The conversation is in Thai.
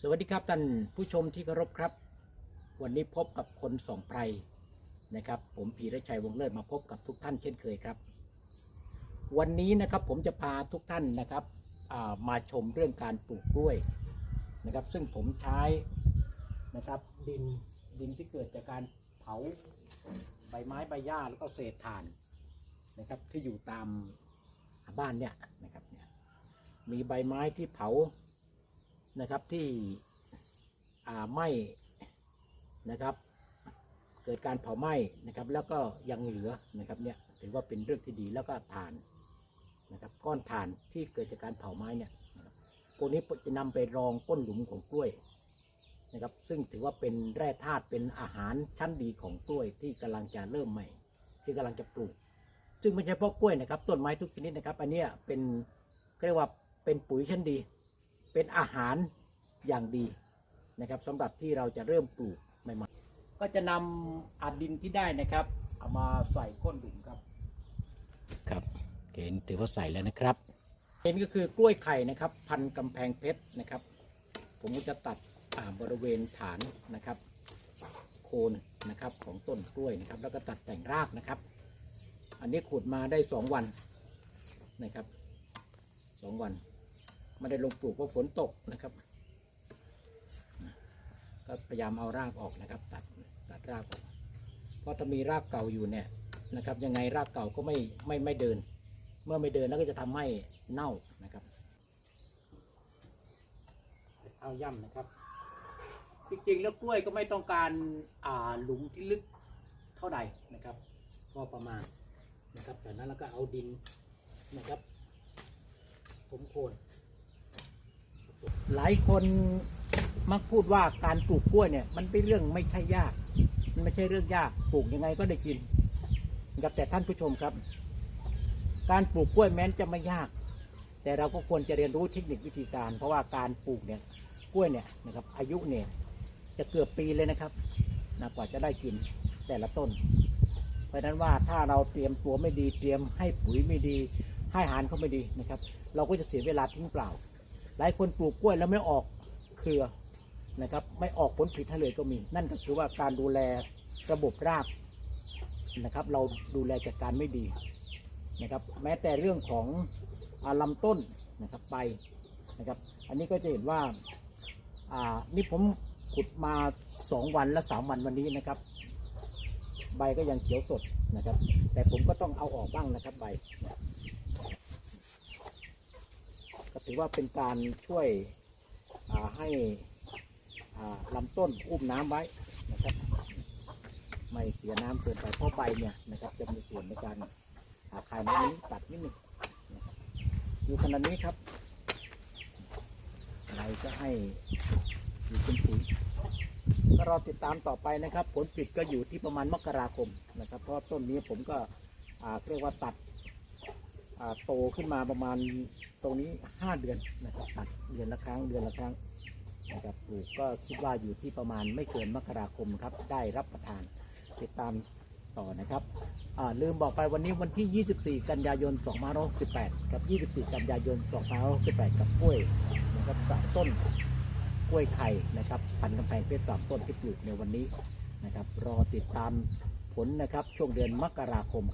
สวัสดีครับท่านผู้ชมที่เคารพครับ วันนี้พบกับคนสองไพรนะครับ ผมพีระชัยวงเลิศมาพบกับทุกท่านเช่นเคยครับ วันนี้นะครับผมจะพาทุกท่านนะครับามาชมเรื่องการปลูกกล้วยนะครับ ซึ่งผมใช้นะครับดินดินที่เกิดจากการเผาใบไม้ใบหญ้าแล้วก็เศษถ่านนะครับที่อยู่ตามบ้านเนี่ยนะครับเนี่ยมีใบไม้ที่เผา นะครับที่ไหม้นะครับ เกิดการเผาไหม้นะครับ แล้วก็ยังเหลือนะครับเนี่ยถือว่าเป็นเรื่องที่ดีแล้วก็ถ่านนะครับ ก้อนถ่านที่เกิดจากการเผาไม้เนี่ยพวกนี้จะนำไปรองก้นหลุมของกล้วยนะครับ ซึ่งถือว่าเป็นแร่ธาตุเป็นอาหารชั้นดีของกล้วยที่กำลังจะเริ่มใหม่ ที่กำลังจะปลูก ซึ่งไม่ใช่เพราะกล้วยนะครับ ต้นไม้ทุกชนิดนะครับ อันนี้เป็นเรียกว่าเป็นปุ๋ยชั้นดี เป็นอาหารอย่างดีนะครับสำหรับที่เราจะเริ่มปลูกใหม่ๆก็จะนำอาดินที่ได้นะครับเอามาใส่ก้นหลุมครับครับเห็นถือว่าใส่แล้วนะครับเห็นก็คือกล้วยไข่นะครับ พันกำแพงเพชรนะครับ ผมก็จะตัดอ่าบริเวณฐานนะครับ โคนนะครับของต้นกล้วยนะครับ แล้วก็ตัดแต่งรากนะครับ อันนี้ขุดมาได้สองวันนะครับสองวัน ไม่ได้ลงปลูกเพราะฝนตกนะครับ ก็พยายามเอารากออกนะครับ ตัดตัดรากออกเพราะถ้ามีรากเก่าอยู่เนี่ยนะครับ ยังไงรากเก่าก็ไม่ไม่ไม่เดิน เมื่อไม่เดินแล้วก็จะทำให้เน่านะครับเอาย่ำนะครับ จริงๆแล้วกล้วยก็ไม่ต้องการอ่าหลุมที่ลึกเท่าไหร่นะครับก็ประมาณนะครับแต่นั้นเราก็เอาดินนะครับผมโคน หลายคนมักพูดว่าการปลูกกล้วยเนี่ย มันเป็นเรื่องไม่ใช่ยาก มันไม่ใช่เรื่องยากปลูกยังไงก็ได้กินครับแต่ท่านผู้ชมครับ การปลูกกล้วยแม้นจะไม่ยาก แต่เราก็ควรจะเรียนรู้เทคนิควิธีการ เพราะว่าการปลูกเนี่ยกล้วยเนี่ยนะครับอายุเนี่ยจะเกือบปีเลยนะครับนะกว่าจะได้กินแต่ละต้น เพราะนั้นว่าถ้าเราเตรียมตัวไม่ดีเตรียมให้ปุ๋ยไม่ดี ให้อาหารเขาไม่ดีนะครับ เราก็จะเสียเวลาทิ้งเปล่า หลายคนปลูกกล้วยแล้วไม่ออกเครือนะครับ ไม่ออกผลผลิตให้เลยก็มี นั่นก็คือว่าการดูแลระบบรากนะครับ เราดูแลจัดการไม่ดีนะครับ แม้แต่เรื่องของอาลำต้นนะครับไปนะครับ อันนี้ก็จะเห็นว่าอ่านี่ผมขุดมาสองวันและสามวันวันนี้นะครับ ใบก็ยังเขียวสดนะครับ แต่ผมก็ต้องเอาออกบ้างนะครับใบ ก็ ถือว่าเป็นการช่วยให้ลำต้นอุ้มน้ำไว้นะครับไม่เสียน้ำเกินไปเพราะใบเนี่ยนะครับจะมีส่วนในการาคายน้ำนี้ตัดนิดหนึงอยู่ขนาดนี้ครับเราจะให้อยู่เป็นปุ๋ยก็รอติดตามต่อไปนะครับ ผลผลิตก็อยู่ที่ประมาณมกราคมนะครับ เพราะต้นนี้ผมก็เรียกว่าตัด โตขึ้นมาประมาณตรงนี้ห้าเดือนนะครับตัดเดือนละครั้งเดือนละครั้งนะครับปลูกก็คิดว่าอยู่ที่ประมาณไม่เกินมกราคมครับ ได้รับประทานติดตามต่อนะครับลืมบอกไปวันนี้วันที่ 24 กันยายน 2568 กับ 24 กันยายน 2568 กับกล้วยนะครับสามต้นกล้วยไข่นะครับพันกำแพงเพชรสามต้นที่ปลูกในวันนี้นะครับ รอติดตามผลนะครับช่วงเดือนมกราคมครับ